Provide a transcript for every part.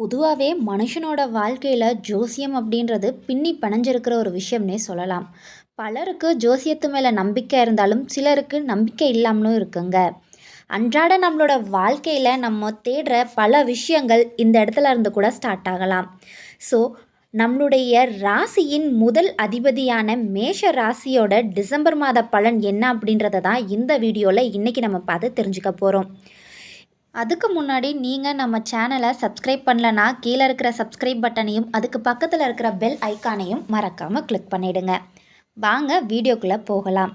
பொதுவாகவே மனுஷனோட வாழ்க்கையில் ஜோசியம் அப்படின்றது பின்னி பிணைஞ்சிருக்கிற ஒரு விஷயம்னே சொல்லலாம். பலருக்கு ஜோசியத்து மேலே நம்பிக்கை இருந்தாலும் சிலருக்கு நம்பிக்கை இல்லாமலும் இருக்குங்க. அன்றாட நம்மளோட வாழ்க்கையில் நம்ம தேடுற பல விஷயங்கள் இந்த இடத்துல இருந்து கூட ஸ்டார்ட் ஆகலாம். ஸோ நம்மளுடைய ராசியின் முதல் அதிபதியான மேஷ ராசியோட டிசம்பர் மாத பலன் என்ன அப்படின்றத தான் இந்த வீடியோவில் இன்றைக்கி நம்ம பார்த்து தெரிஞ்சுக்க போகிறோம் அதுக்கு முன்னாடி நீங்கள் நம்ம சேனலை சப்ஸ்கிரைப் பண்ணலனா கீழே இருக்கிற சப்ஸ்கிரைப் பட்டனையும் அதுக்கு பக்கத்தில் இருக்கிற பெல் ஐக்கானையும் மறக்காமல் கிளிக் பண்ணிவிடுங்க வாங்க வீடியோக்குள்ளே போகலாம்.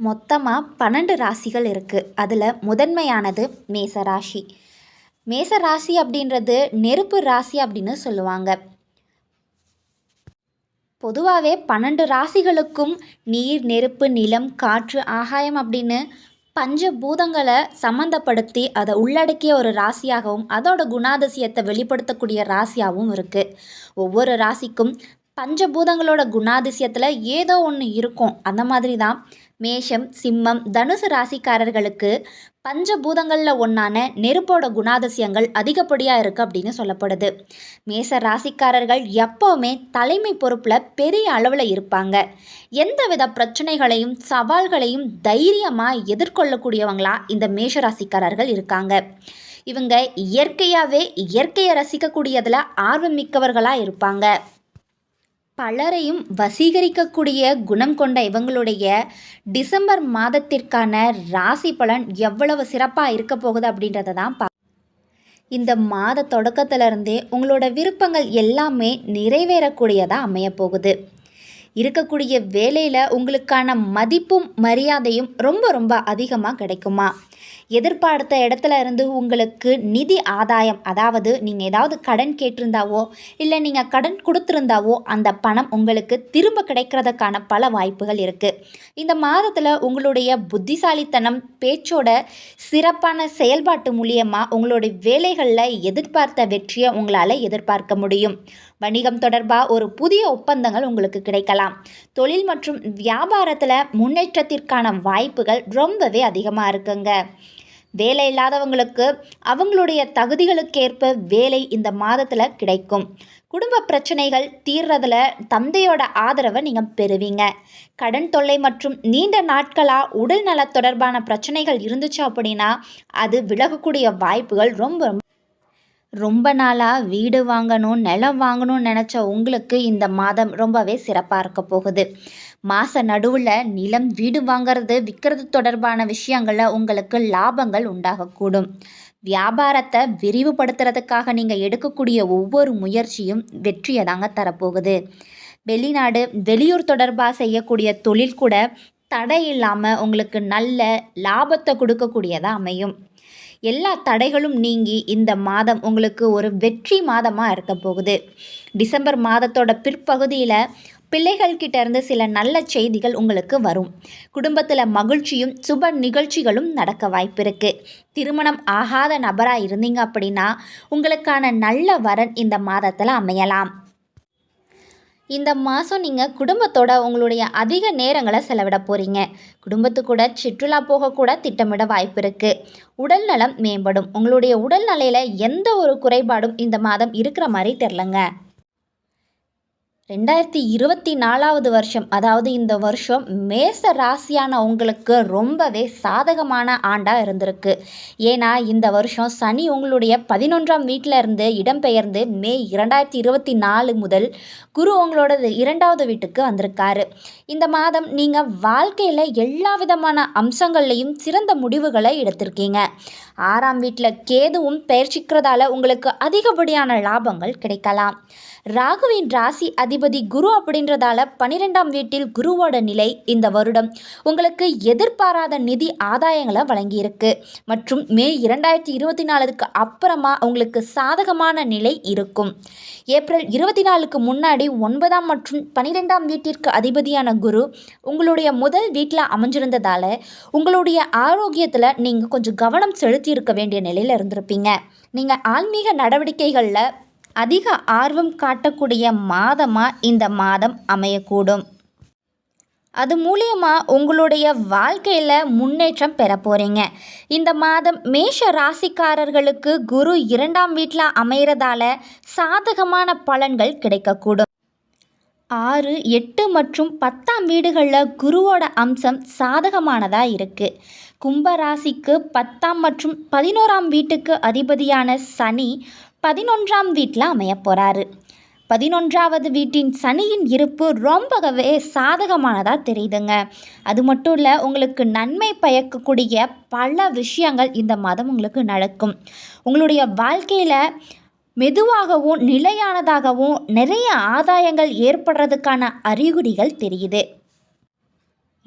மொத்தமாக பன்னெண்டு ராசிகள் இருக்குது அதில் முதன்மையானது மேச ராசி. மேச ராசி அப்படின்றது நெருப்பு ராசி அப்படின்னு சொல்லுவாங்க. பொதுவாகவே பன்னெண்டு ராசிகளுக்கும் நீர் நெருப்பு நிலம் காற்று ஆகாயம் அப்படின்னு பஞ்சபூதங்களை சம்மந்தப்படுத்தி அதை உள்ளடக்கிய ஒரு ராசியாகவும் அதோட குணாதிசயத்தை வெளிப்படுத்தக்கூடிய ராசியாகவும் இருக்குது ஒவ்வொரு ராசிக்கும் பஞ்சபூதங்களோட குணாதிசயத்தில் ஏதோ ஒன்று இருக்கும். அந்த மாதிரி தான் மேஷம் சிம்மம் தனுசு ராசிக்காரர்களுக்கு பஞ்சபூதங்களில் ஒன்றான நெருப்போட குணாதிசயங்கள் அதிகப்படியாக இருக்குது அப்படின்னு சொல்லப்படுது. மேச ராசிக்காரர்கள் எப்போவுமே தலைமை பொறுப்பில் பெரிய அளவில் இருப்பாங்க. எந்த வித பிரச்சனைகளையும் சவால்களையும் தைரியமாக எதிர்கொள்ளக்கூடியவங்களா இந்த மேஷ ராசிக்காரர்கள் இருக்காங்க. இவங்க இயற்கையாகவே இயற்கையை ரசிக்கக்கூடியதில் ஆர்வம் மிக்கவர்களாக இருப்பாங்க. பலரையும் வசீகரிக்கக்கூடிய குணம் கொண்ட இவங்களுடைய டிசம்பர் மாதத்திற்கான ராசி பலன் எவ்வளவு சிறப்பாக இருக்க போகுது அப்படின்றத தான் பா இந்த மாத தொடக்கத்திலிருந்தே உங்களோட விருப்பங்கள் எல்லாமே நிறைவேறக்கூடியதாக அமைய போகுது. இருக்கக்கூடிய வேலையில் உங்களுக்கான மதிப்பும் மரியாதையும் ரொம்ப ரொம்ப அதிகமாக கிடைக்குமா? எதிர்பார்த்த இடத்துல இருந்து உங்களுக்கு நிதி ஆதாயம் அதாவது நீங்கள் ஏதாவது கடன் கேட்டிருந்தாவோ இல்லை நீங்கள் கடன் கொடுத்துருந்தாவோ அந்த பணம் உங்களுக்கு திரும்ப கிடைக்கிறதுக்கான பல வாய்ப்புகள் இருக்குது இந்த மாதத்தில் உங்களுடைய புத்திசாலித்தனம் பேச்சோட சிறப்பான செயல்பாட்டு மூலியமாக உங்களுடைய வேலைகளில் எதிர்பார்த்த வெற்றியை உங்களால் எதிர்பார்க்க முடியும். வணிகம் தொடர்பாக ஒரு புதிய ஒப்பந்தங்கள் உங்களுக்கு கிடைக்கலாம். தொழில் மற்றும் வியாபாரத்தில் முன்னேற்றத்திற்கான வாய்ப்புகள் ரொம்பவே அதிகமாக இருக்குங்க. வேலை இல்லாதவங்களுக்கு அவங்களுடைய தகுதிகளுக்கேற்ப வேலை இந்த மாதத்தில் கிடைக்கும். குடும்ப பிரச்சனைகள் தீர்றதுல தந்தையோட ஆதரவை நீங்கள் பெறுவீங்க. கடன் தொல்லை மற்றும் நீண்ட நாட்களாக உடல் நல தொடர்பான பிரச்சனைகள் இருந்துச்சு அப்படின்னா அது விலகக்கூடிய வாய்ப்புகள் ரொம்ப ரொம்ப ரொம்ப நாளாக வீடு வாங்கணும் நிலம் வாங்கணும்னு நினச்ச உங்களுக்கு இந்த மாதம் ரொம்பவே சிறப்பாக இருக்க போகுது. மாத நடுவில் நிலம் வீடு வாங்கிறது விற்கிறது தொடர்பான விஷயங்களில் உங்களுக்கு லாபங்கள் உண்டாகக்கூடும். வியாபாரத்தை விரிவுபடுத்துறதுக்காக நீங்கள் எடுக்கக்கூடிய ஒவ்வொரு முயற்சியும் வெற்றியை தாங்க தரப்போகுது. வெளிநாடு வெளியூர் தொடர்பாக செய்யக்கூடிய தொழில் கூட தடை இல்லாமல் உங்களுக்கு நல்ல லாபத்தை கொடுக்கக்கூடியதாக அமையும். எல்லா தடைகளும் நீங்கி இந்த மாதம் உங்களுக்கு ஒரு வெற்றி மாதமாக இருக்க போகுது. டிசம்பர் மாதத்தோட பிற்பகுதியில் பிள்ளைகள்கிட்ட இருந்து சில நல்ல செய்திகள் உங்களுக்கு வரும். குடும்பத்தில் மகிழ்ச்சியும் சுப நிகழ்ச்சிகளும் நடக்க வாய்ப்பு திருமணம் ஆகாத நபராக இருந்தீங்க அப்படின்னா உங்களுக்கான நல்ல வரன் இந்த மாதத்தில் அமையலாம். இந்த மாதம் நீங்கள் குடும்பத்தோட உங்களுடைய அதிக நேரங்களை செலவிட போகிறீங்க குடும்பத்து கூட சுற்றுலா போகக்கூட திட்டமிட வாய்ப்பு இருக்குது உடல் நலம் மேம்படும். உங்களுடைய உடல் நிலையில் எந்த ஒரு குறைபாடும் இந்த மாதம் இருக்கிற மாதிரி தெரிலங்க. ரெண்டாயிரத்தி இருபத்தி நாலாவது வருஷம் அதாவது இந்த வருஷம் மேச ராசியான உங்களுக்கு ரொம்பவே சாதகமான ஆண்டாக இருந்திருக்கு. ஏன்னா இந்த வருஷம் சனி உங்களுடைய பதினொன்றாம் வீட்டில் இருந்து இடம்பெயர்ந்து மே இரண்டாயிரத்தி இருபத்தி நாலு முதல் குரு உங்களோட இரண்டாவது வீட்டுக்கு வந்திருக்காரு. இந்த மாதம் நீங்கள் வாழ்க்கையில் எல்லா விதமான அம்சங்கள்லையும் சிறந்த முடிவுகளை எடுத்திருக்கீங்க. ஆறாம் வீட்டில் கேதுவும் பெயர்ச்சிக்கிறதால உங்களுக்கு அதிகப்படியான லாபங்கள் கிடைக்கலாம். ராகுவின் ராசி அதிபதி குரு அப்படின்றதால பன்னிரெண்டாம் வீட்டில் குருவோட நிலை இந்த வருடம். உங்களுக்கு எதிர்பாராத நிதி ஆதாயங்களை வழங்கியிருக்கு. மற்றும் மே இரண்டாயிரத்தி இருபத்தி நாலுக்கு அப்புறமா உங்களுக்கு சாதகமான நிலை இருக்கும். ஏப்ரல் இருபத்தி நாலுக்கு முன்னாடி ஒன்பதாம் மற்றும் பன்னிரெண்டாம் வீட்டிற்கு அதிபதியான குரு உங்களுடைய முதல் வீட்டில் அமைஞ்சிருந்ததால உங்களுடைய ஆரோக்கியத்தில் நீங்கள் கொஞ்சம் கவனம் செலுத்தி இருக்க வேண்டிய நிலையில் இருந்திருப்பீங்க. நீங்கள் ஆன்மீக நடவடிக்கைகளில் அதிக ஆர்வம் காட்டக்கூடிய மாதமாக இந்த மாதம் அமையக்கூடும். அது மூலியமாக உங்களுடைய வாழ்க்கையில் முன்னேற்றம் பெற போகிறீங்க இந்த மாதம் மேஷ ராசிக்காரர்களுக்கு குரு இரண்டாம் வீட்டில் அமைகிறதால சாதகமான பலன்கள் கிடைக்கக்கூடும். ஆறு எட்டு மற்றும் பத்தாம் வீடுகளில் குருவோட அம்சம் சாதகமானதாக இருக்குது கும்பராசிக்கு பத்தாம் மற்றும் பதினோராம் வீட்டுக்கு அதிபதியான சனி பதினொன்றாம் வீட்டில் அமையப்போகிறாரு பதினொன்றாவது வீட்டின் சனியின் இருப்பு ரொம்பவே சாதகமானதாக தெரியுதுங்க. அது மட்டும் இல்லை உங்களுக்கு நன்மை பயக்கக்கூடிய பல விஷயங்கள் இந்த மாதம் உங்களுக்கு நடக்கும். உங்களுடைய வாழ்க்கையில் மெதுவாகவும் நிலையானதாகவும் நிறைய ஆதாயங்கள் ஏற்படுறதுக்கான அறிகுறிகள் தெரியுது.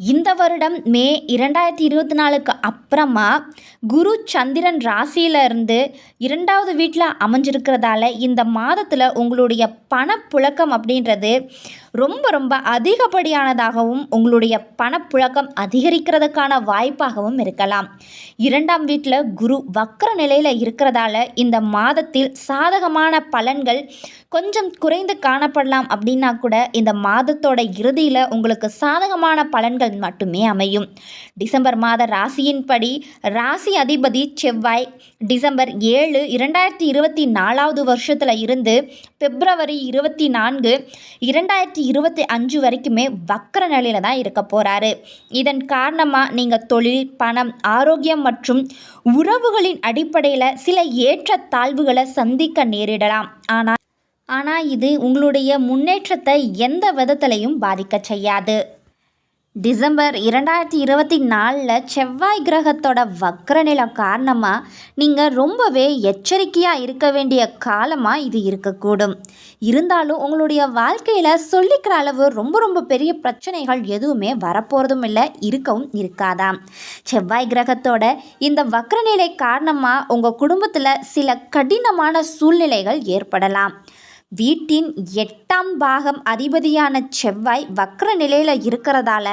இந்த வருடம் மே இரண்டாயிரத்தி இருபத்தி நாலுக்கு அப்புறமா குரு சந்திரன் ராசியிலிருந்து இரண்டாவது வீட்டில் அமைஞ்சிருக்கிறதால இந்த மாதத்தில் உங்களுடைய பணப்புழக்கம் அப்படின்றது ரொம்ப ரொம்ப அதிகப்படியானதாகவும் உங்களுடைய பணப்புழக்கம் அதிகரிக்கிறதுக்கான வாய்ப்பாகவும் இருக்கலாம். இரண்டாம் வீட்டில் குரு வக்கர நிலையில் இருக்கிறதால இந்த மாதத்தில் சாதகமான பலன்கள் கொஞ்சம் குறைந்து காணப்படலாம் அப்படின்னா கூட இந்த மாதத்தோட இறுதியில் உங்களுக்கு சாதகமான பலன்கள் மட்டுமே அமையும். டிசம்பர் மாத ராசியின்படி ராசி அதிபதி செவ்வாய் டிசம்பர் ஏழு இரண்டாயிரத்தி இருபத்தி நாலாவது வருஷத்தில் இருந்து பிப்ரவரி இருபத்தி நான்கு இரண்டாயிரத்தி இருபத்தி அஞ்சு வரைக்குமே வக்கர நிலையில் தான் இருக்க போகிறாரு இதன் காரணமாக நீங்கள் தொழில் பணம் ஆரோக்கியம் மற்றும் உறவுகளின் அடிப்படையில் சில ஏற்ற தாழ்வுகளை சந்திக்க நேரிடலாம். ஆனால் ஆனால் இது உங்களுடைய முன்னேற்றத்தை எந்த விதத்திலையும் பாதிக்க செய்யாது. டிசம்பர் இரண்டாயிரத்தி இருபத்தி நாலில் செவ்வாய் கிரகத்தோட வக்ரநிலை காரணமாக நீங்கள் ரொம்பவே எச்சரிக்கையாக இருக்க வேண்டிய காலமாக இது இருக்கக்கூடும். இருந்தாலும் உங்களுடைய வாழ்க்கையில் சொல்லிக்கிற அளவு ரொம்ப ரொம்ப பெரிய பிரச்சனைகள் எதுவுமே வரப்போகிறதும் இல்லை இருக்கவும் இருக்காதாம். செவ்வாய் கிரகத்தோட இந்த வக்ரநிலை காரணமாக உங்கள் குடும்பத்தில் சில கடினமான சூழ்நிலைகள் ஏற்படலாம். வீட்டின் எட்டாம் பாகம் அதிபதியான செவ்வாய் வக்ர நிலையில் இருக்கிறதால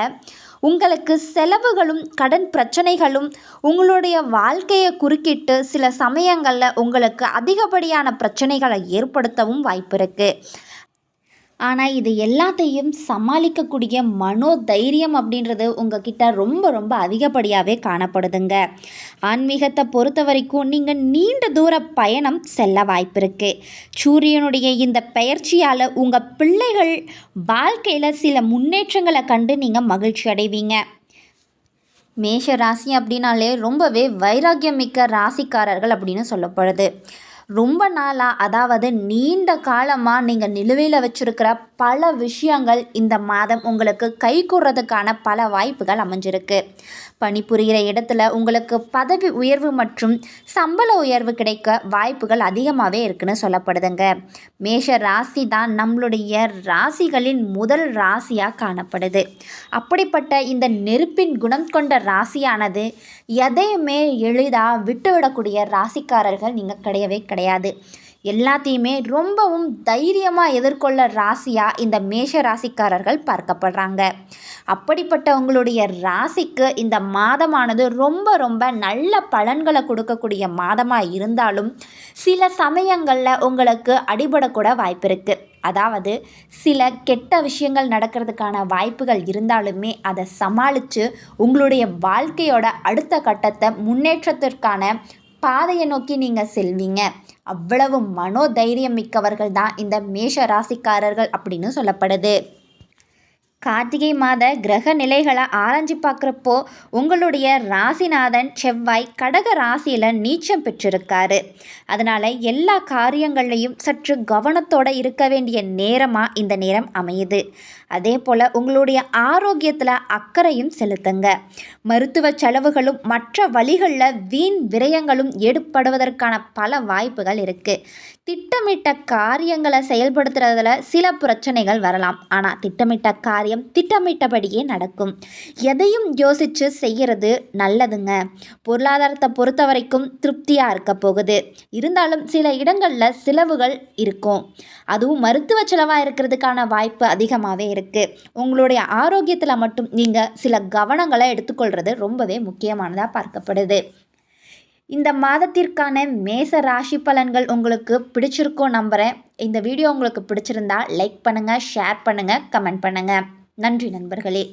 உங்களுக்கு செலவுகளும் கடன் பிரச்சனைகளும் உங்களுடைய வாழ்க்கையை குறுக்கிட்டு சில சமயங்களில் உங்களுக்கு அதிகப்படியான பிரச்சனைகளை ஏற்படுத்தவும் வாய்ப்பு இருக்குது ஆனால் இது எல்லாத்தையும் சமாளிக்கக்கூடிய மனோ தைரியம் அப்படின்றது உங்ககிட்ட ரொம்ப ரொம்ப அதிகப்படியாகவே காணப்படுதுங்க. ஆன்மீகத்தை பொறுத்த வரைக்கும் நீங்கள் நீண்ட தூர பயணம் செல்ல வாய்ப்பு இருக்குது சூரியனுடைய இந்த பயிற்சியால் உங்கள் பிள்ளைகள் வாழ்க்கையில் சில முன்னேற்றங்களை கண்டு நீங்கள் மகிழ்ச்சி அடைவீங்க. மேஷ ராசி அப்படின்னாலே ரொம்பவே வைராக்கியம் மிக்க ராசிக்காரர்கள் அப்படின்னு சொல்லப்படுது. ரொம்ப நாளாக அதாவது நீண்ட காலமாக நீங்கள் நிலுவையில் வச்சுருக்கிற பல விஷயங்கள் இந்த மாதம் உங்களுக்கு கை கூடுறதுக்கான பல வாய்ப்புகள் அமைஞ்சிருக்கு. பணிபுரிகிற இடத்துல உங்களுக்கு பதவி உயர்வு மற்றும் சம்பள உயர்வு கிடைக்க வாய்ப்புகள் அதிகமாகவே இருக்குன்னு சொல்லப்படுதுங்க. மேஷ ராசி தான் நம்மளுடைய ராசிகளின் முதல் ராசியாக காணப்படுது. அப்படிப்பட்ட இந்த நெருப்பின் குணம் கொண்ட ராசியானது எதையுமே எளிதாக விட்டுவிடக்கூடிய ராசிக்காரர்கள் நீங்கள் கிடையவே கிடையாது. கிடையாது. எல்லாத்தையுமே ரொம்பவும் தைரியமாக எதிர்கொள்ள ராசியாக இந்த மேஷ ராசிக்காரர்கள் பார்க்கப்படுறாங்க. அப்படிப்பட்ட உங்களுடைய ராசிக்கு இந்த மாதமானது ரொம்ப ரொம்ப நல்ல பலன்களை கொடுக்கக்கூடிய மாதமாக இருந்தாலும் சில சமயங்களில் உங்களுக்கு அடிபடக்கூட வாய்ப்பு இருக்குது அதாவது சில கெட்ட விஷயங்கள் நடக்கிறதுக்கான வாய்ப்புகள் இருந்தாலுமே அதை சமாளித்து உங்களுடைய வாழ்க்கையோட அடுத்த கட்டத்தை முன்னேற்றத்திற்கான பாதையை நோக்கி நீங்கள் செல்வீங்க. அவ்வளவு மனோதைரியம் மிக்கவர்கள் தான் இந்த மேஷ ராசிக்காரர்கள் அப்படின்னு சொல்லப்படுது. கார்த்திகை மாத கிரக நிலைகளை ஆராய்ஞ்சு பார்க்குறப்போ உங்களுடைய ராசிநாதன் செவ்வாய் கடக ராசியில் நீச்சம் பெற்றிருக்காரு. அதனால் எல்லா காரியங்கள்லையும் சற்று கவனத்தோடு இருக்க வேண்டிய நேரமாக இந்த நேரம் அமையுது. அதே போல் உங்களுடைய ஆரோக்கியத்தில் அக்கறையும் செலுத்துங்க. மருத்துவ செலவுகளும் மற்ற வழிகளில் வீண் விரயங்களும் ஏற்படுவதற்கான பல வாய்ப்புகள் இருக்குது திட்டமிட்ட காரியங்களை செயல்படுத்துறதுல சில பிரச்சனைகள் வரலாம். ஆனால் திட்டமிட்ட காரியம் திட்டமிட்டபடியே நடக்கும். எதையும் யோசித்து செய்கிறது நல்லதுங்க. பொருளாதாரத்தை பொறுத்த வரைக்கும் திருப்தியாக இருக்க போகுது. இருந்தாலும் சில இடங்களில் செலவுகள் இருக்கும். அதுவும் மருத்துவ செலவாக இருக்கிறதுக்கான வாய்ப்பு அதிகமாகவே இருக்குது உங்களுடைய ஆரோக்கியத்தில் மட்டும் நீங்கள் சில கவனங்களை எடுத்துக்கொள்கிறது ரொம்பவே முக்கியமானதாக பார்க்கப்படுது. இந்த மாதத்திற்கான மேச ராசி பலன்கள் உங்களுக்கு பிடிச்சிருக்கோம் நம்புகிறேன் இந்த வீடியோ உங்களுக்கு பிடிச்சிருந்தா லைக் பண்ணுங்கள் ஷேர் பண்ணுங்கள் கமெண்ட் பண்ணுங்கள் நன்றி நண்பர்களே.